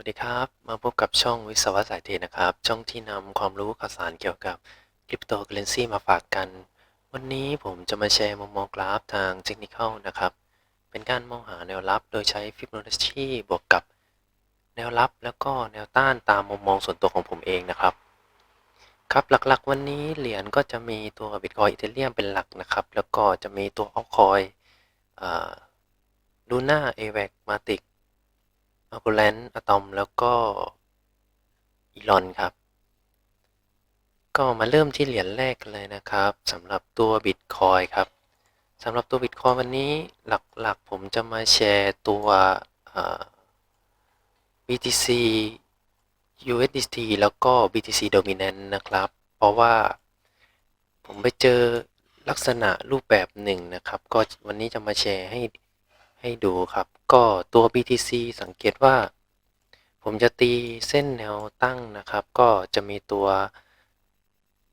สวัสดีครับ มาพบกับช่องวิศวะสายเทนะครับ ช่องที่นำความรู้ข่าวสารเกี่ยวกับคริปโตเคอเรนซีมาฝากกัน วันนี้ผมจะมาแชร์มุมมองกราฟทางเทคนิคนะครับ เป็นการมองหาแนวรับโดยใช้ฟิบโบนัชชีบวกกับแนวรับแล้วก็แนวต้านตามมุมมองส่วนตัวของผมเองนะครับ ครับหลักๆ วันนี้เหรียญก็จะมีตัวบิตคอยอีเทเรียมเป็นหลักนะครับ แล้วก็จะมีตัวออคอยลูน่าเอเวกมาติก อัลโกแลนอะตอมแล้วก็อีลอนครับ ก็มาเริ่มที่เหรียญแรกเลยนะครับสำหรับตัวบิตคอยครับสำหรับตัวบิตคอยวันนี้หลักๆผมจะมาแชร์ตัว BTC USDT แล้วก็ BTC Dominant นะครับ เพราะว่าผมไปเจอลักษณะรูปแบบหนึ่งนะครับ ก็วันนี้จะมาแชร์ให้ ให้ดูครับ ก็ตัว BTC สังเกตว่า ผมจะตีเส้นแนวตั้งนะครับ ก็จะมีตัว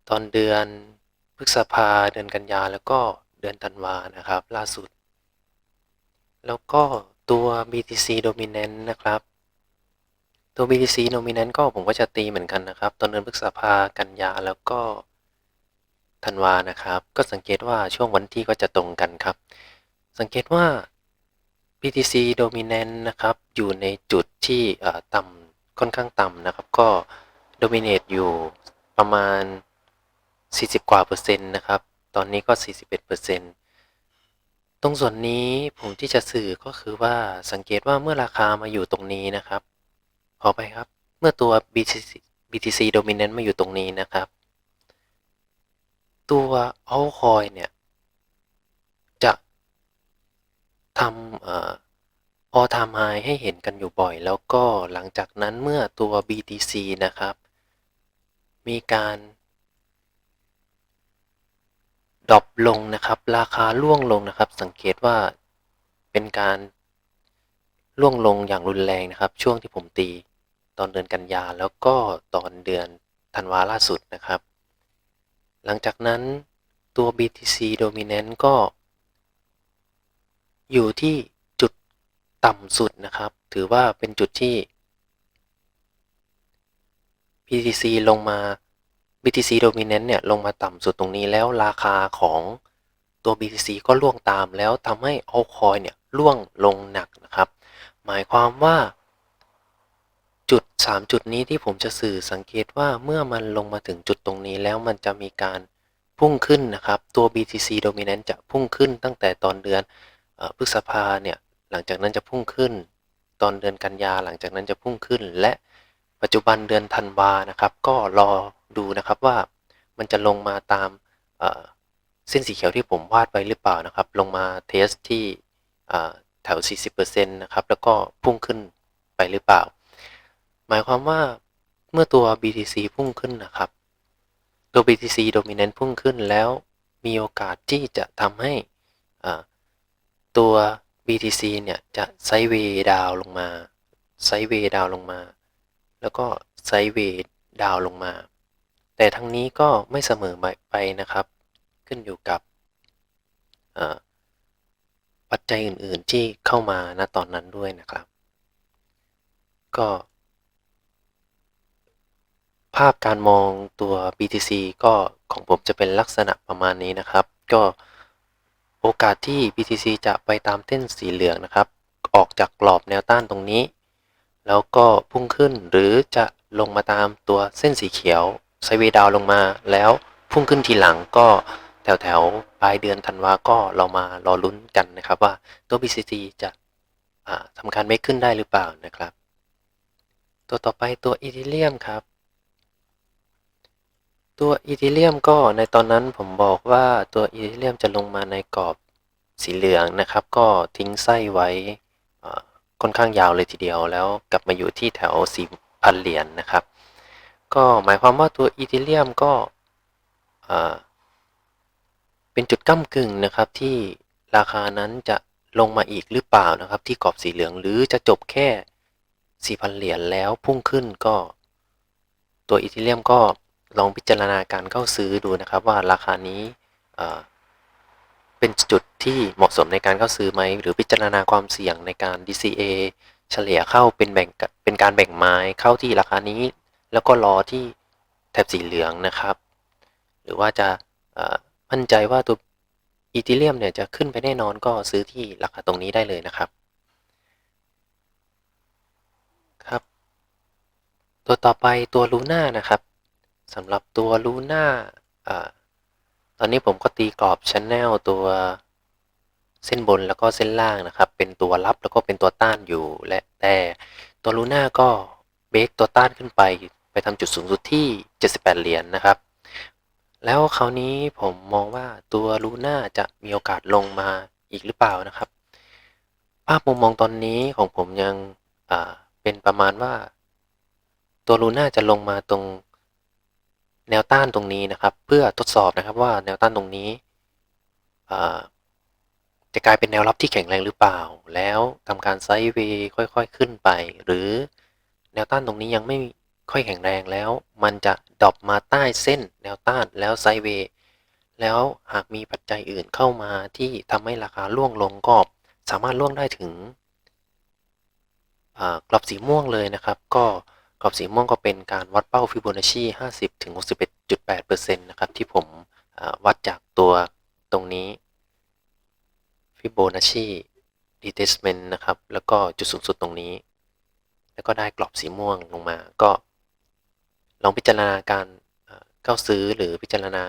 ตอนเดือนพฤษภาเดือนกันยาแล้วก็เดือนธันวานะครับ ล่าสุด แล้วก็ตัว BTC Dominant นะครับ ตัว BTC Dominant ก็ผมก็จะตีเหมือนกันนะครับ ตอนเดือนพฤษภากันยาแล้วก็ธันวานะครับ ก็สังเกตว่าช่วงวันที่ก็จะตรงกันครับ สังเกตว่า BTC Dominant นะครับ อยู่ในจุดที่ต่ำค่อนข้างต่ำนะครับ ก็ Dominate อยู่ประมาณ 40 กว่าเปอร์เซ็นต์นะครับ ตอนนี้ก็ 41เปอร์เซ็นต์ตรงส่วนนี้ผมที่จะสื่อก็คือว่าสังเกตว่าเมื่อราคามาอยู่ตรงนี้นะครับ ขอไปครับ เมื่อตัว BTC BTC Dominant มาอยู่ตรงนี้นะครับ ตัว altcoin เนี่ย จะ ทำออพอทำไฮให้เห็นกันอยู่บ่อย แล้วก็หลังจากนั้นเมื่อตัว BTC นะครับ มีการดรอปลงนะครับ ราคาล่วงลงนะครับ สังเกตว่าเป็นการล่วงลงอย่างรุนแรงนะครับ ช่วงที่ผมตีตอนเดือนกันยาแล้วก็ตอนเดือนธันวาล่าสุดนะครับ หลังจากนั้นตัว BTC Dominant ก็ อยู่ที่จุดต่ำสุดนะครับ ถือว่าเป็นจุดที่ BTC ลงมา BTC Dominant เนี่ยลงมาต่ำสุดตรงนี้แล้วราคาของตัว BTC ก็ล่วงตามแล้วทำให้ altcoin เนี่ยล่วงลงหนักนะครับ หมายความว่าจุด 3 จุดนี้ที่ผมจะสื่อสังเกตว่าเมื่อมันลงมาถึงจุดตรงนี้แล้วมันจะมีการพุ่งขึ้นนะครับ ตัว BTC Dominant จะพุ่งขึ้นตั้งแต่ตอนเดือน พฤษภาเนี่ยหลังจากนั้นจะพุ่งขึ้น ตอนเดือนกันยาหลังจากนั้นจะพุ่งขึ้น และปัจจุบันเดือนธันวานะครับ ก็รอดูนะครับว่ามันจะลงมาตามเส้นสีเขียวที่ผมวาดไว้หรือเปล่านะครับ ลงมาเทสที่แถว 40%นะครับ แล้วก็พุ่งขึ้นไปหรือเปล่า หมายความว่าเมื่อตัว BTC พุ่งขึ้นนะครับ ตัว BTC Dominant พุ่งขึ้นแล้วมีโอกาสที่จะทำให้ ตัว BTC เนี่ยจะไซด์เวย์ดาวลงมาไซด์เวย์ดาวลงมา แล้วก็ไซด์เวย์ดาวลงมา แต่ทั้งนี้ก็ไม่เสมอไปนะครับ ขึ้นอยู่กับปัจจัยอื่นๆที่เข้ามาณตอนนั้นด้วยนะครับ ก็ ภาพการมองตัว BTC ก็ของผมจะเป็นลักษณะประมาณนี้นะครับ ก็ โอกาสที่ BTC จะไปตามเส้นสีเหลืองนะครับ ออกจากกรอบแนวต้านตรงนี้ แล้วก็พุ่งขึ้นหรือจะลงมาตามตัวเส้นสีเขียวไซเวดาวลงมา แล้วพุ่งขึ้นทีหลังก็แถวแถวปลายเดือนธันวาก็เรามารอลุ้นกันนะครับว่าตัว BTC จะทำการไม่ขึ้นได้หรือเปล่านะครับ ตัวต่อไปตัวอีเทเรียมครับ ตัวอีเทเรียมก็ในตอนนั้นผมบอกว่าตัวอีเทเรียมจะลงมาในกรอบสีเหลืองนะครับ ก็ทิ้งไส้ไว้ค่อนข้างยาวเลยทีเดียวแล้วกลับมาอยู่ที่แถว4,000เหรียญนนะครับ ก็หมายความว่าตัวอีเทเรียมก็เป็นจุดก้ากึ่งนะครับที่ราคานั้นจะลงมาอีกหรือเปล่านะครับ ที่กรอบสีเหลืองหรือจะจบแค่ 4,000 เหรียญแล้วพุ่งขึ้นก็ ตัวอีเทเรียมก็ ลองพิจารณาการเข้าซื้อดูนะครับว่าราคานี้เป็นจุดที่เหมาะสมในการเข้าซื้อไหม หรือพิจารณาความเสี่ยงในการ DCA เฉลี่ยเข้าเป็นแบ่งกะเป็นการแบ่งไม้เข้าที่ราคานี้ แล้วก็รอที่แถบสีเหลืองนะครับ หรือว่าจะมั่นใจว่าตัวอีทีเรียมเนี่ยจะขึ้นไปแน่นอนก็ซื้อที่ราคาตรงนี้ได้เลยนะครับครับ ตัวต่อไปตัวลูน่านะครับ สำหรับตัวลูน่าตอนนี้ผมก็ตีกรอบชันแนลตัวเส้นบนแล้วก็เส้นล่างนะครับ เป็นตัวรับแล้วก็เป็นตัวต้านอยู่ และแต่ตัวลูน่าก็เบรกตัวต้านขึ้นไป ไปทำจุดสูงสุดที่ 78 เหรียญนนะครับ แล้วคราวนี้ผมมองว่าตัวลูน่าจะมีโอกาสลงมาอีกหรือเปล่านะครับ ภาพมุมมองตอนนี้ของผมยังเป็นประมาณว่า ตัวลูน่าจะลงมาตรง แนวต้านตรงนี้นะครับ เพื่อทดสอบนะครับว่าแนวต้านตรงนี้จะกลายเป็นแนวรับที่แข็งแรงหรือเปล่า แล้วทำการไซด์เวย์ค่อยๆขึ้นไป หรือแนวต้านตรงนี้ยังไม่ค่อยแข็งแรงแล้ว มันจะดรอปมาใต้เส้น แนวต้านแล้วไซด์เวย์แล้วหากมีปัจจัยอื่นเข้ามาที่ทำให้ราคาล่วงลงก็สามารถล่วงได้ถึงกรอบสีม่วงเลยนะครับ ก็ กรอบสีม่วงก็เป็นการวัดเป้าฟิโบนัชชี50ถึง61.8%นะครับที่ผมวัดจากตัวตรงนี้ฟิโบนัชชีดีเทสเมนต์นะครับ แล้วก็จุดสูงสุดตรงนี้ แล้วก็ได้กรอบสีม่วงลงมา ก็ลองพิจารณาการเข้าซื้อหรือพิจารณา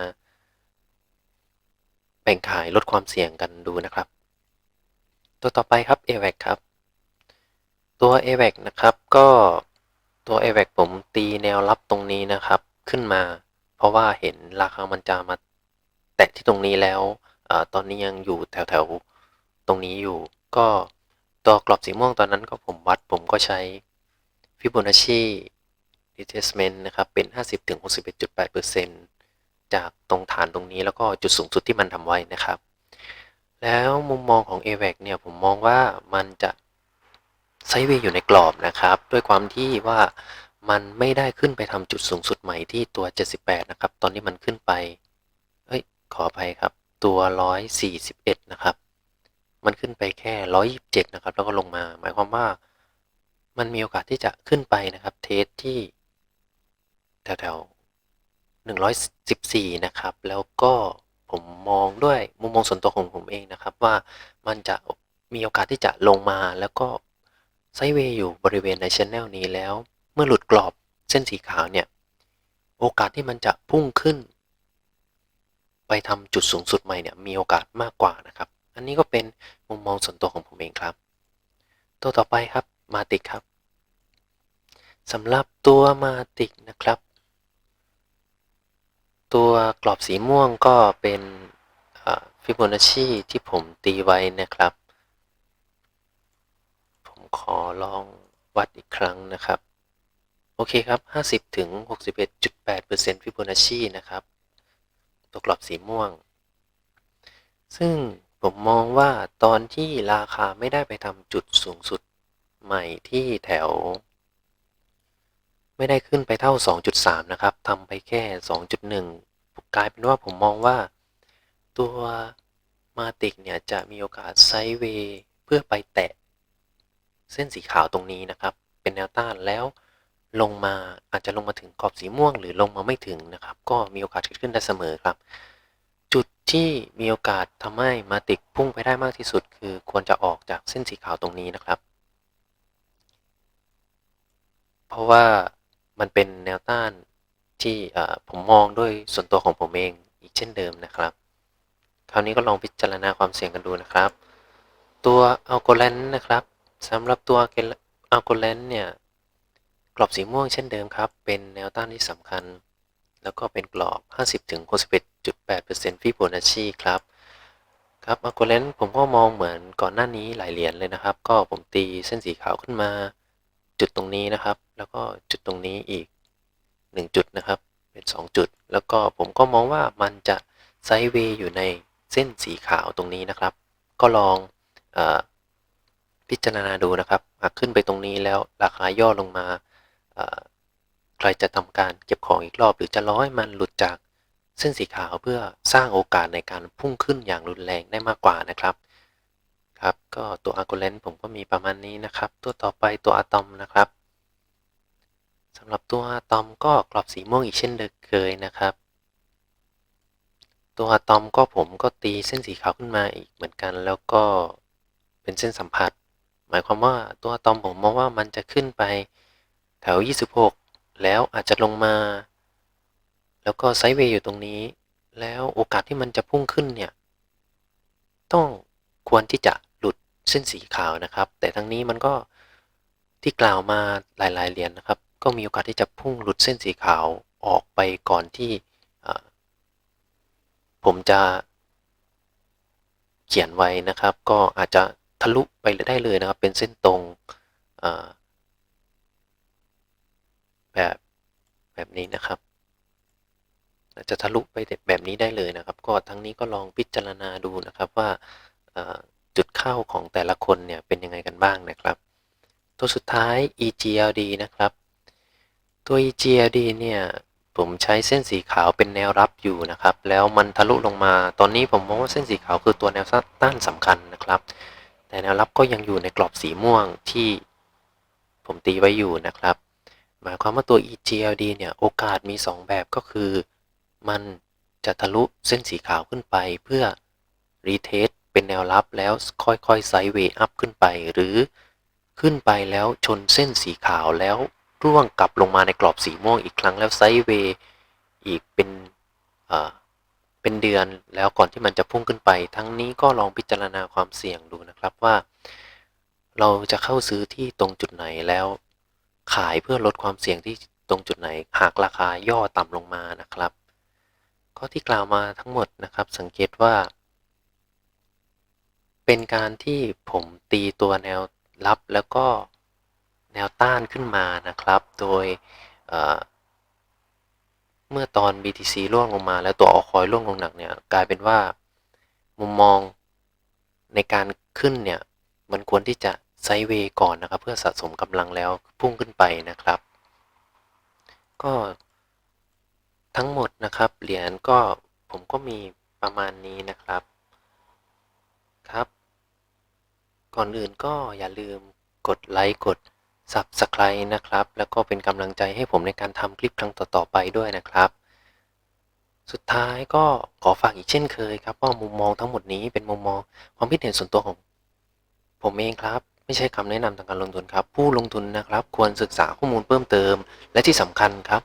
แบ่งขายลดความเสี่ยงกันดูนะครับ ตัวต่อไปครับ AVAC ครับ ตัว AVAC นะครับก็ ตัว AVAC ผมตีแนวรับตรงนี้นะครับขึ้นมา เพราะว่าเห็นราคามันจะมาแตะที่ตรงนี้แล้วอตอนนี้ยังอยู่แถวแถวตรงนี้อยู่ ก็ตัวกรอบสีม่วงตอนนั้นก็ผมวัดผมก็ใช้ Fibonacci retracement นะครับ เป็น 50-61.8%จากตรงฐานตรงนี้แล้วก็จุดสูงสุดที่มันทำไว้นะครับ แล้วมุมมองของ AVAC เนี่ยผมมองว่ามันจะ ไซเวย์อยู่ในกรอบนะครับ ด้วยความที่ว่ามันไม่ได้ขึ้นไปทำจุดสูงสุดใหม่ที่ตัว 78 นะครับ ตอนนี้มันขึ้นไป เอ้ย ขออภัยครับ ตัว 141 นะครับ มันขึ้นไปแค่ 127 นะครับ แล้วก็ลงมา หมายความว่า มันมีโอกาสที่จะขึ้นไปนะครับ เทสที่ แถวๆ 114 นะครับ แล้วก็ผมมองด้วยมุมมองส่วนตัวของผมเองนะครับ ว่ามันจะมีโอกาสที่จะลงมาแล้วก็ ไซเวย์อยู่บริเวณในชแนลนี้แล้ว เมื่อหลุดกรอบเส้นสีขาวเนี่ย โอกาสที่มันจะพุ่งขึ้น ไปทำจุดสูงสุดใหม่เนี่ยมีโอกาสมากกว่านะครับ อันนี้ก็เป็นมุมมองส่วนตัวของผมเองครับ ตัวต่อไปครับมาติกครับสำหรับตัวมาติกนะครับ ตัวกรอบสีม่วงก็เป็นฟิโบนัชชีที่ผมตีไว้นะครับ ขอลองวัดอีกครั้งนะครับ โอเคครับ 50ถึง61.8%ฟิโบนัชชีนะครับ ตัวกรอบสีม่วง ซึ่งผมมองว่าตอนที่ราคาไม่ได้ไปทำจุดสูงสุดใหม่ที่แถว ไม่ได้ขึ้นไปเท่า 2.3 นะครับทำไปแค่ 2.1 กลายเป็นว่าผมมองว่าตัวมาติกเนี่ยจะมีโอกาสไซด์เวย์เพื่อไปแตะ เส้นสีขาวตรงนี้นะครับ เป็นแนวต้านแล้วลงมาอาจจะลงมาถึงขอบสีม่วง หรือลงมาไม่ถึงนะครับ ก็มีโอกาสเกิดขึ้นได้เสมอครับ จุดที่มีโอกาสทำให้มาติกพุ่งไปได้มากที่สุด คือควรจะออกจากเส้นสีขาวตรงนี้นะครับ เพราะว่ามันเป็นแนวต้านที่ผมมองด้วยส่วนตัวของผมเองอีกเช่นเดิมนะครับ คราวนี้ก็ลองพิจารณาความเสี่ยงกันดูนะครับ ตัวอัลโกแลนนะครับ สำหรับตัวอัลกแลนเนี่ย กรอบสีม่วงเช่นเดิมครับ เป็นแนวต้านที่สำคัญ แล้วก็เป็นกรอบ 50-61.8%ฟิโบนัชชีครับครับอัลโกเลนผมก็มองเหมือนก่อนหน้านี้หลายเหรียญเลยนะครับ ก็ผมตีเส้นสีขาวขึ้นมา จุดตรงนี้นะครับ แล้วก็จุดตรงนี้อีก 1 จุดนะครับ เป็น 2 จุด แล้วก็ผมก็มองว่ามันจะไซด์เวย์อยู่ในเส้นสีขาวตรงนี้นะครับ ก็ลองอ พิจารณาดูนะครับหากขึ้นไปตรงนี้แล้วราคาย่อลงมาใครจะทำการเก็บของอีกรอบ หรือจะร้อยมันหลุดจากเส้นสีขาวเพื่อสร้างโอกาสในการพุ่งขึ้นอย่างรุนแรงได้มากกว่านะครับครับก็ตัวอาร์ u เลนผมก็มีประมาณนี้นะครับ ตัวต่อไปตัวอะตอมนะครับสำหรับตัวอะตอมก็กรอบสีม่วงอีกเช่นเดิมเคยนะครับ ตัวอะตอมก็ผมก็ตีเส้นสีขาวขึ้นมาอีกเหมือนกัน แล้วก็เป็นเส้นสัมผัส หมายความว่าตัวอะตอมผมมองว่ามันจะขึ้นไปแถว 26 แล้วอาจจะลงมา แล้วก็ไซด์เวย์อยู่ตรงนี้ แล้วโอกาสที่มันจะพุ่งขึ้นเนี่ย ต้องควรที่จะหลุดเส้นสีขาวนะครับ แต่ทั้งนี้มันก็ที่กล่าวมาหลาย ๆ เหรียญนะครับ ก็มีโอกาสที่จะพุ่งหลุดเส้นสีขาวออกไปก่อนที่ผมจะเขียนไว้นะครับ ก็อาจจะ ทะลุไปได้เลยนะครับ เป็นเส้นตรงแบบแบบนี้นะครับจะทะลุไปแบบนี้ได้เลยนะครับ ก็ทั้งนี้ก็ลองพิจารณาดูนะครับว่าอ่าจุดเข้าของแต่ละคนเนี่ยเป็นยังไงกันบ้างนะครับ ตัวสุดท้าย EGLD นะครับ ตัว EGLD เนี่ยผมใช้เส้นสีขาวเป็นแนวรับอยู่นะครับ แล้วมันทะลุลงมา ตอนนี้ผมมองว่าเส้นสีขาวคือตัวแนวต้านสำคัญนะครับ แต่แนวรับก็ยังอยู่ในกรอบสีม่วงที่ผมตีไว้อยู่นะครับ หมายความว่าตัว EGLD เนี่ยโอกาสมี 2 แบบก็คือ มันจะทะลุเส้นสีขาวขึ้นไปเพื่อรีเทสเป็นแนวรับแล้วค่อยๆไซด์เวย์อัพขึ้นไป หรือขึ้นไปแล้วชนเส้นสีขาวแล้วร่วงกลับลงมาในกรอบสีม่วงอีกครั้งแล้วไซด์เวย์อีกเป็น เป็นเดือนแล้วก่อนที่มันจะพุ่งขึ้นไป ทั้งนี้ก็ลองพิจารณาความเสี่ยงดูนะครับว่า เราจะเข้าซื้อที่ตรงจุดไหนแล้ว ขายเพื่อลดความเสี่ยงที่ตรงจุดไหน หากราคาย่อต่ำลงมานะครับก็ที่กล่าวมาทั้งหมดนะครับ สังเกตว่า เป็นการที่ผมตีตัวแนวรับแล้วก็แนวต้านขึ้นมานะครับ โดย เมื่อตอน BTC ร่วงลงมา แล้วตัวออคอยร่วงลงหนักเนี่ยกลายเป็นว่ามุมมองในการขึ้นเนี่ยมันควรที่จะไซเวย์ก่อนนะครับ เพื่อสะสมกำลังแล้วพุ่งขึ้นไปนะครับ ก็ทั้งหมดนะครับเหรียญก็ผมก็มีประมาณนี้นะครับครับ ก่อนอื่นก็อย่าลืมกดไลค์กด Subscribe นะครับ แล้วก็เป็นกำลังใจให้ผมในการทำคลิปครั้งต่อๆไปด้วยนะครับ สุดท้ายก็ขอฝากอีกเช่นเคยครับว่ามุมมองทั้งหมดนี้เป็นมุมมองความคิดเห็นส่วนตัวของ ผมเองครับ ไม่ใช่คำแนะนำทางการลงทุนครับ ผู้ลงทุนนะครับ ควรศึกษาข้อมูลเพิ่มเติม และที่สำคัญครับ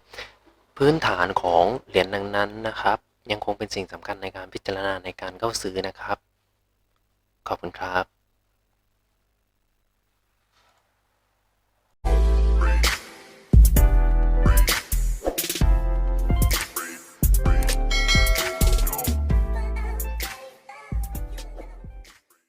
พื้นฐานของเหรียญนั้นๆนะครับ ยังคงเป็นสิ่งสำคัญในการพิจารณาในการเข้าซื้อนะครับ ขอบคุณครับ